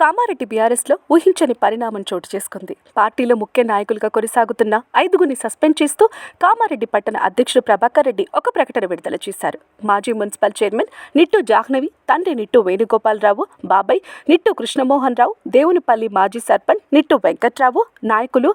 కామారెడ్డి బీఆర్ఎస్లో ఊహించని పరిణామం చోటు చేసుకుంది. పార్టీలో ముఖ్య నాయకులుగా కొనసాగుతున్న ఐదుగురిని సస్పెండ్ చేస్తూ కామారెడ్డి పట్టణ అధ్యక్షుడు ప్రభాకర్ రెడ్డి ఒక ప్రకటన విడుదల చేశారు. మాజీ మున్సిపల్ చైర్మన్ నిట్టు జాహ్నవి తండ్రి నిట్టు వేణుగోపాలరావు బాబాయ్ నిట్టు కృష్ణమోహన్ రావు దేవునిపల్లి మాజీ సర్పంచ్ నిట్టు వెంకట్రావు నాయకులు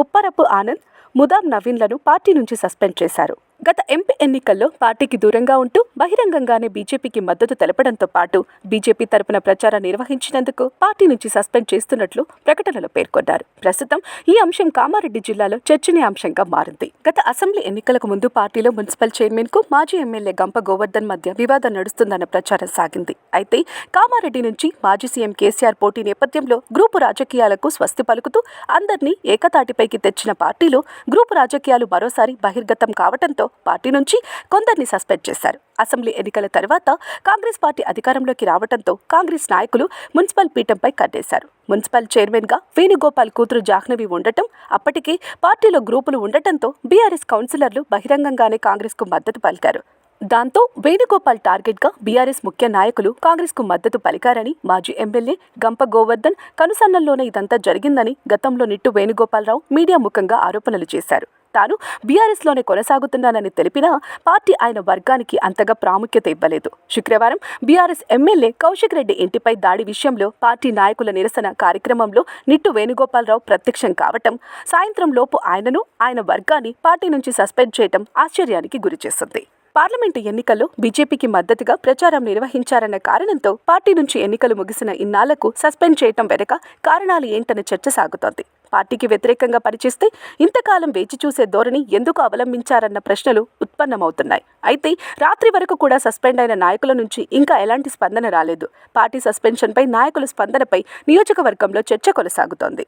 ముప్పరపు ఆనంద్ ముదాం నవీన్లను పార్టీ నుంచి సస్పెండ్ చేశారు. గత ఎంపీ ఎన్నికల్లో పార్టీకి దూరంగా ఉంటూ బహిరంగంగానే బీజేపీకి మద్దతు తెలపడంతో పాటు బీజేపీ తరపున ప్రచారం నిర్వహించినందుకు పార్టీ నుంచి సస్పెండ్ చేస్తున్నట్లు ప్రకటనలో పేర్కొన్నారు. ప్రస్తుతం ఈ అంశం కామారెడ్డి జిల్లాలో చర్చనీయాంశంగా మారింది. గత అసెంబ్లీ ఎన్నికలకు ముందు పార్టీలో మున్సిపల్ చైర్మన్కు మాజీ ఎమ్మెల్యే గంప గోవర్ధన్ మధ్య వివాదం నడుస్తుందన్న ప్రచారం సాగింది. అయితే కామారెడ్డి నుంచి మాజీ సీఎం కేసీఆర్ పోటీ నేపథ్యంలో గ్రూపు రాజకీయాలకు స్వస్తి పలుకుతూ అందరినీ ఏకతాటిపైకి తెచ్చిన పార్టీలో గ్రూపు రాజకీయాలు మరోసారి బహిర్గతం కావడంతో పార్టీ నుంచి కొందరిని సస్పెండ్ చేశారు. అసెంబ్లీ ఎన్నికల తర్వాత కాంగ్రెస్ పార్టీ అధికారంలోకి రావడంతో కాంగ్రెస్ నాయకులు మున్సిపల్ పీఠంపై కట్టేశారు. మున్సిపల్ చైర్మన్గా వేణుగోపాల్ కూతురు జాహ్నవి ఉండటం అప్పటికే పార్టీలో గ్రూపులు ఉండటంతో బీఆర్ఎస్ కౌన్సిలర్లు బహిరంగంగానే కాంగ్రెస్కు మద్దతు పలికారు. దాంతో వేణుగోపాల్ టార్గెట్గా బీఆర్ఎస్ ముఖ్య నాయకులు కాంగ్రెస్కు మద్దతు పలికారని మాజీ ఎమ్మెల్యే గంప గోవర్ధన్ కనుసన్నల్లోనే ఇదంతా జరిగిందని గతంలో నిట్టు వేణుగోపాలరావు మీడియా ముఖంగా ఆరోపణలు చేశారు. తాను బీఆర్ఎస్లోనే కొనసాగుతున్నానని తెలిపినా పార్టీ ఆయన వర్గానికి అంతగా ప్రాముఖ్యత ఇవ్వలేదు. శుక్రవారం బీఆర్ఎస్ ఎమ్మెల్యే కౌశిక్ రెడ్డి ఇంటిపై దాడి విషయంలో పార్టీ నాయకుల నిరసన కార్యక్రమంలో నిట్టు వేణుగోపాలరావు ప్రత్యక్షం కావటం సాయంత్రం లోపు ఆయనను ఆయన వర్గాన్ని పార్టీ నుంచి సస్పెండ్ చేయటం ఆశ్చర్యానికి గురిచేస్తుంది పార్లమెంటు ఎన్నికల్లో బీజేపీకి మద్దతుగా ప్రచారం నిర్వహించారన్న కారణంతో పార్టీ నుంచి ఎన్నికలు ముగిసిన ఇన్నాళ్ళకు సస్పెండ్ చేయటం వెనుక కారణాలు ఏంటనే చర్చ సాగుతోంది. పార్టీకి వ్యతిరేకంగా పనిచేస్తే ఇంతకాలం వేచి చూసే ధోరణి ఎందుకు అవలంబించారన్న ప్రశ్నలు ఉత్పన్నమవుతున్నాయి. అయితే రాత్రి వరకు కూడా సస్పెండ్ అయిన నాయకుల నుంచి ఇంకా ఎలాంటి స్పందన రాలేదు. పార్టీ సస్పెన్షన్పై నాయకుల స్పందనపై నియోజకవర్గంలో చర్చ కొనసాగుతోంది.